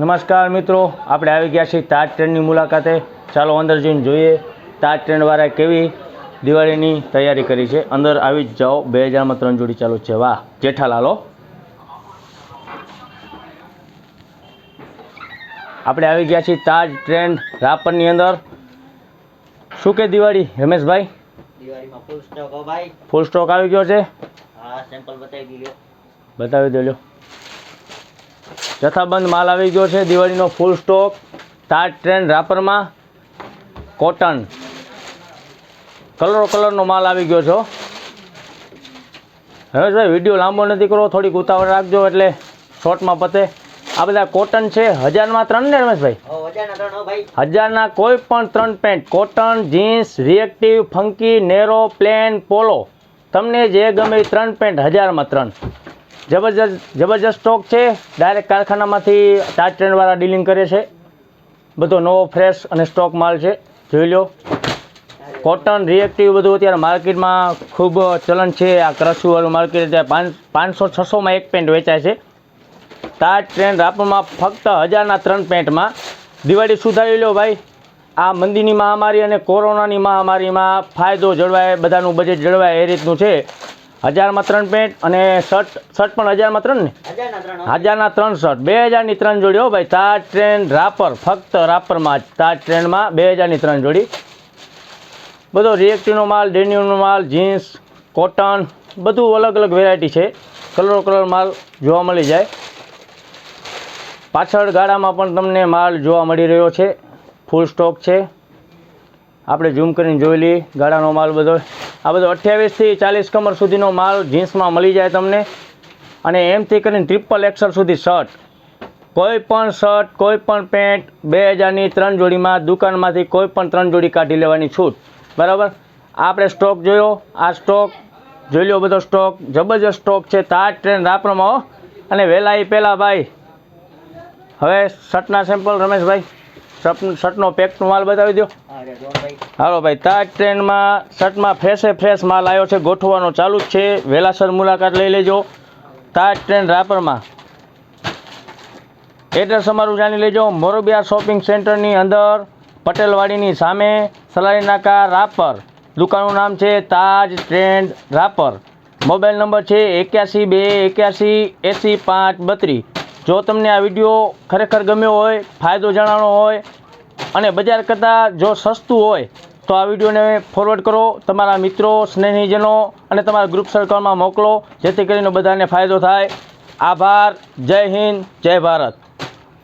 નમસ્કાર મિત્રો આપણે આવી ગયા છીએ તાજ ટ્રેનની મુલાકાતે. ચાલો અંદર જઈને જોઈએ તાજ ટ્રેનવાળાએ કેવી દિવાળીની તૈયારી કરી છે. અંદર આવી જ જાઓ બે હજારમાં ત્રણ જોડી ચાલુ છે. વાહ જેઠાલાલો આપણે આવી ગયા છીએ તાજ ટ્રેન રાપરની અંદર. શું કે દિવાળી રમેશભાઈ? દિવાળીમાં ફૂલ સ્ટોક ભાઈ. ફૂલ સ્ટોક આવી ગયો છે? હા સેમ્પલ બતાવી દીધો. બતાવી દેજો. જથ્થાબંધ માલ આવી ગયો છે દિવાળીનો ફૂલ સ્ટોક તાજ ટ્રેન રાપરમાં. કોટન કલરો કલરનો માલ આવી ગયો છો હવે રમેશભાઈ વીડિયો લાંબો નથી કરવો થોડીક ઉતાવળ રાખજો એટલે શોર્ટમાં પતે. આ બધા કોટન છે હજારમાં ત્રણ ને રમેશભાઈ? ભાઈ. હજારના કોઈ પણ ત્રણ pant cotton jeans reactive funky narrow plain polo તમને જે ગમે ત્રણ પેન્ટ હજારમાં ત્રણ. જબરજસ્ત જબરજસ્ત સ્ટોક છે. ડાયરેક્ટ કારખાનામાંથી તાજ ટ્રેનવાળા ડીલિંગ કરે છે. બધો નવો ફ્રેશ અને સ્ટોક માલ છે. જોઈ લો. કોટન રિએક્ટિવ બધું અત્યારે માર્કેટમાં ખૂબ ચલન છે. આ ક્રશુવાળું માર્કેટ અત્યારે પાંચ, પાંચસો, છસોમાં એક પેન્ટ વેચાય છે. તાજ ટ્રેન રાપરમાં ફક્ત હજારના ત્રણ પેન્ટમાં દિવાળી સુધારી લો ભાઈ. આ મંદીની મહામારી અને કોરોનાની મહામારીમાં ફાયદો જળવાય, બધાનું બજેટ જળવાય એ રીતનું છે. હજારમાં ત્રણ પેન્ટ અને શર્ટ શર્ટ પણ હજારમાં ત્રણ ને? હજારના ત્રણ શર્ટ. બે હજારની ત્રણ જોડી હો ભાઈ. તાજ ટ્રેન રાપર ફક્ત રાપરમાં જ. તાજ ટ્રેનમાં બે હજારની ત્રણ જોડી. બધો રિએક્ટિવનો માલ ડેન્યુનો માલ જીન્સ કોટન બધું અલગ અલગ વેરાયટી છે. કલર કલર માલ જોવા મળી જાય. પાછળ ગાડામાં પણ તમને માલ જોવા મળી રહ્યો છે. ફૂલ સ્ટોક છે. આપણે ઝૂમ કરીને જોઈ લઈએ. ગાળાનો માલ બધો. આ બધો અઠ્યાવીસથી ચાલીસ કમર સુધીનો માલ જીન્સમાં મળી જાય તમને. અને એમથી કરીને ટ્રિપલ એક્સલ સુધી શર્ટ કોઈ પણ શર્ટ કોઈ પણ પેન્ટ બે હજારની ત્રણ જોડીમાં દુકાનમાંથી કોઈ પણ ત્રણ જોડી કાઢી લેવાની છૂટ. બરાબર? આપણે સ્ટોક જોયો. આ સ્ટોક જોઈ લો બધો સ્ટોક જબરજસ્ત સ્ટોક છે. તાજ ટ્રેન રાપરમાં અને વહેલા એ પહેલાં ભાઈ. હવે શર્ટના સેમ્પલ રમેશભાઈ. શર્ટ શર્ટનો પેકનો માલ બતાવી દો હાલો ભાઈ, તાજ ટ્રેનમાં શર્ટમાં ફ્રેશે ફ્રેશ માલ આવ્યો છે, ગોઠવવાનો ચાલુ જ છે. વહેલાસર મુલાકાત લઈ લેજો. તાજ ટ્રેન રાપરમાં. એડ્રેસ અમારું જાણી લેજો. મોરબિયા શોપિંગ સેન્ટરની અંદર, પટેલવાડીની સામે સલારી નાકા રાપર. દુકાનનું નામ છે Taj trend Rapar. Mobile number છે એક્યાસી બે, એક્યાસી, એંસી પાંચ, બત્રીસ. જો તમને આ વીડિયો ખરેખર ગમ્યો હોય, ફાયદો જણાવવાનો હોય અને બજાર કરતાં જો સસ્તું હોય, તો આ વિડીયોને ફોરવર્ડ કરો, તમારા મિત્રો, સ્નેહીજનો અને તમારા ગ્રુપ સર્કલમાં મોકલો, જેથી કરીને બધાને ફાયદો થાય. આભાર, જય હિન્દ, જય ભારત.